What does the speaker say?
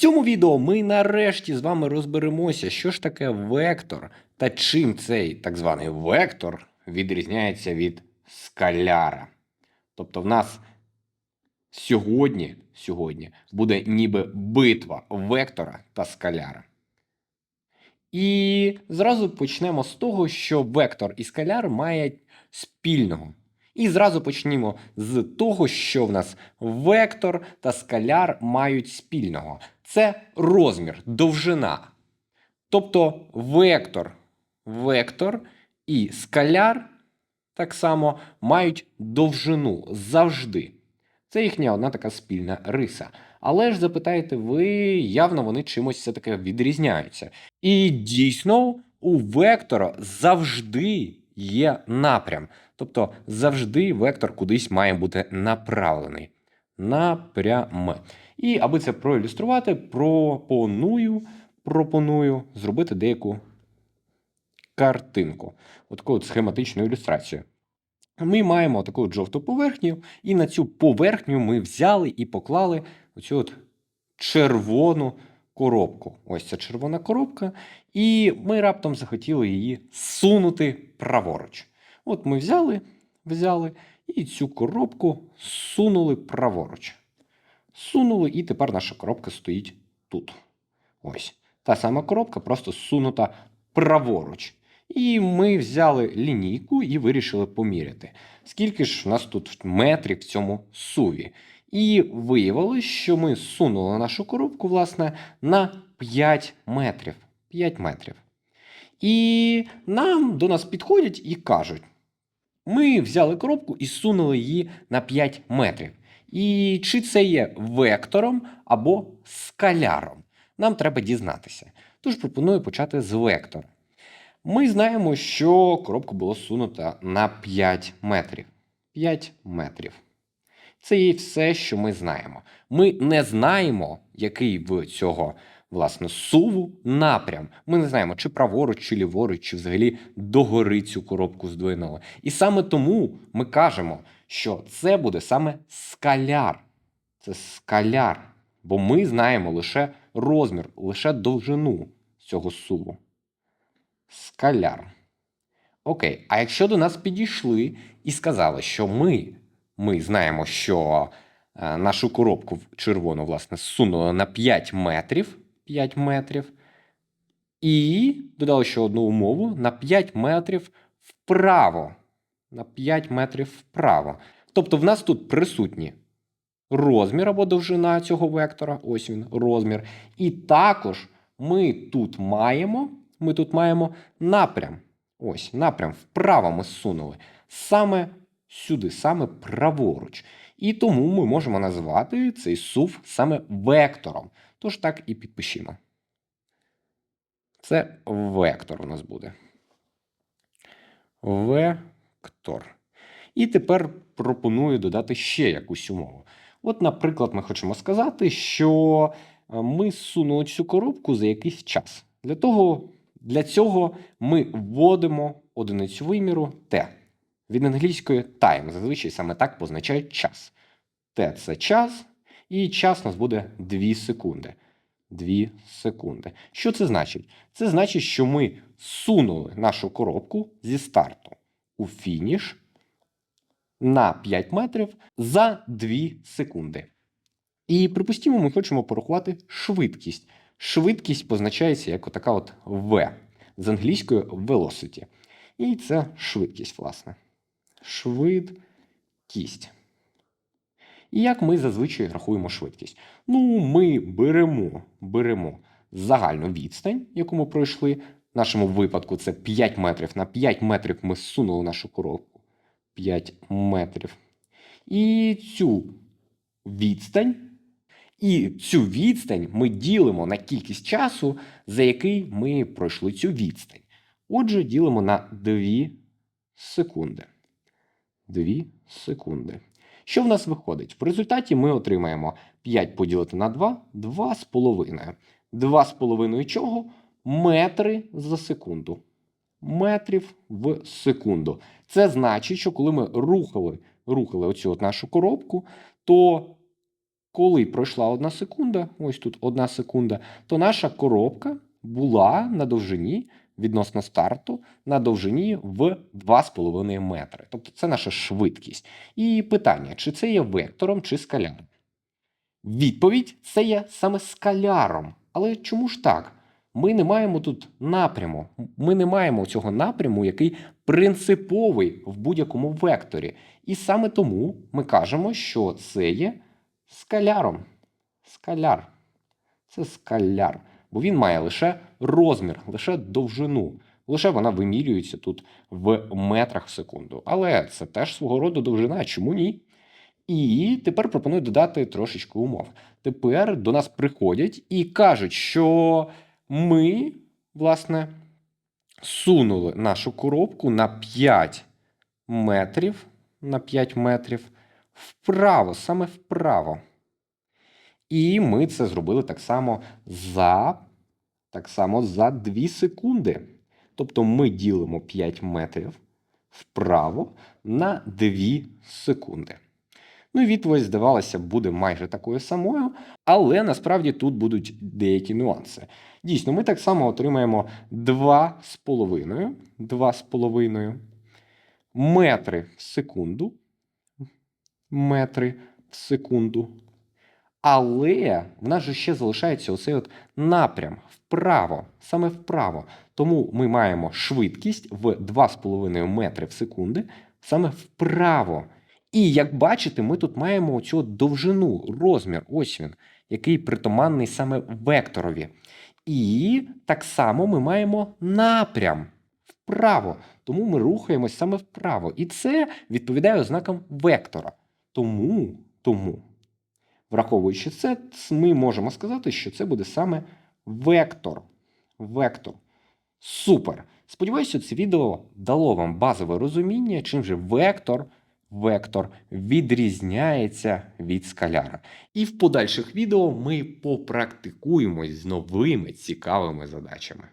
цьому відео ми нарешті з вами розберемося, що ж таке вектор та чим цей так званий вектор відрізняється від скаляра. Тобто, в нас сьогодні, сьогодні буде ніби битва вектора та скаляра. І зразу почнемо з того, що вектор і скаляр мають спільного. І зразу почнімо з того, що в нас вектор та скаляр мають спільного. Це розмір, довжина. Тобто вектор, вектор і скаляр так само мають довжину завжди. Це їхня одна така спільна риса. Але ж запитаєте ви, явно вони чимось все таки відрізняються. І дійсно у вектора завжди є напрям. Тобто завжди вектор кудись має бути направлений. Напрям. І аби це проілюструвати, пропоную, пропоную зробити деяку картинку. Отаку от схематичну ілюстрацію. Ми маємо таку от жовту поверхню, і на цю поверхню ми взяли і поклали оцю от червону коробку. Ось ця червона коробка, і ми раптом захотіли її сунути праворуч. От ми взяли, взяли і цю коробку сунули праворуч. Сунули, і тепер наша коробка стоїть тут. Ось. Та сама коробка просто сунута праворуч. І ми взяли лінійку і вирішили поміряти, скільки ж у нас тут метрів в цьому суві. І виявилось, що ми сунули нашу коробку, власне, на 5 метрів. 5 метрів. І нам до нас підходять і кажуть: ми взяли коробку і сунули її на 5 метрів. І чи це є вектором або скаляром? Нам треба дізнатися. Тож пропоную почати з вектора. Ми знаємо, що коробка була сунута на 5 метрів. 5 метрів. Це є все, що ми знаємо. Ми не знаємо, який в цього власне суву напрям. Ми не знаємо, чи праворуч, чи ліворуч, чи взагалі догори цю коробку здвинули. І саме тому ми кажемо, що це буде саме скаляр. Це скаляр. Бо ми знаємо лише розмір, лише довжину цього суву. Скаляр. Окей, а якщо до нас підійшли і сказали, що ми, ми знаємо, що е, нашу коробку червону, власне, сунули на 5 метрів, 5 метрів, і додали ще одну умову на 5 метрів вправо. На 5 метрів вправо. Тобто в нас тут присутні розмір або довжина цього вектора, ось він, розмір. І також ми тут маємо, ми тут маємо напрям. Ось, напрям вправо ми сунули. Саме сюди, саме праворуч. І тому ми можемо назвати цей сув саме вектором. Тож так і підпишімо. Це вектор у нас буде. Вектор. І тепер пропоную додати ще якусь умову. От, наприклад, ми хочемо сказати, що е, ми сунули цю коробку за якийсь час. Для того, для цього ми вводимо одиницю виміру T. Від англійської time. Зазвичай саме так позначають час. T – це час, і час у нас буде 2 секунди. 2 секунди. Що це значить? Це значить, що ми сунули нашу коробку зі старту у фініш на 5 метрів за 2 секунди. І припустімо, ми хочемо порахувати швидкість. Швидкість позначається як така от V з англійською velocity. І це швидкість, власне. Швидкість. І як ми зазвичай рахуємо швидкість? Ну, ми беремо, беремо загальну відстань, яку ми пройшли. В нашому випадку це 5 метрів. На 5 метрів ми сунули нашу коробку. 5 метрів. І цю відстань. І цю відстань ми ділимо на кількість часу, за який ми пройшли цю відстань. Отже, ділимо на 2 секунди. 2 секунди. Що в нас виходить? В результаті ми отримаємо 5 поділити на 2 2,5. 2,5 чого? Метри за секунду. Метрів в секунду. Це значить, що коли ми рухали, рухали оцю от нашу коробку, то коли пройшла одна секунда, ось тут одна секунда, то наша коробка була на довжині відносно старту на довжині в 2,5 метри. Тобто це наша швидкість. І питання, чи це є вектором, чи скаляром? Відповідь це є саме скаляром. Але чому ж так? Ми не маємо тут напряму. Ми не маємо цього напряму, який принциповий в будь-якому векторі. І саме тому ми кажемо, що це є скаляром. Скаляр. Це скаляр. Бо він має лише розмір, лише довжину. Лише вона вимірюється тут в метрах в секунду. Але це теж свого роду довжина. Чому ні? І тепер пропоную додати трошечки умов. Тепер до нас приходять і кажуть, що ми, власне, сунули нашу коробку на 5 метрів, на 5 метрів вправо, саме вправо. І ми це зробили так само за, так само за 2 секунди. Тобто ми ділимо 5 метрів вправо на 2 секунди. Ну і відповідь, здавалося, буде майже такою самою, але насправді тут будуть деякі нюанси. Дійсно, ми так само отримаємо 2,5 2,5 метри в секунду. Метри в секунду. Але в нас же ще залишається оцей от напрям вправо, саме вправо. Тому ми маємо швидкість в 2,5 метри в секунди, саме вправо. І як бачите, ми тут маємо цю довжину, розмір, ось він, який притаманний саме векторові. І так само ми маємо напрям вправо. Тому ми рухаємось саме вправо. І це відповідає ознакам вектора. Тому, тому, враховуючи це, ми можемо сказати, що це буде саме вектор. Вектор. Супер! Сподіваюся, це відео дало вам базове розуміння, чим же вектор вектор відрізняється від скаляра. І в подальших відео ми попрактикуємось з новими цікавими задачами.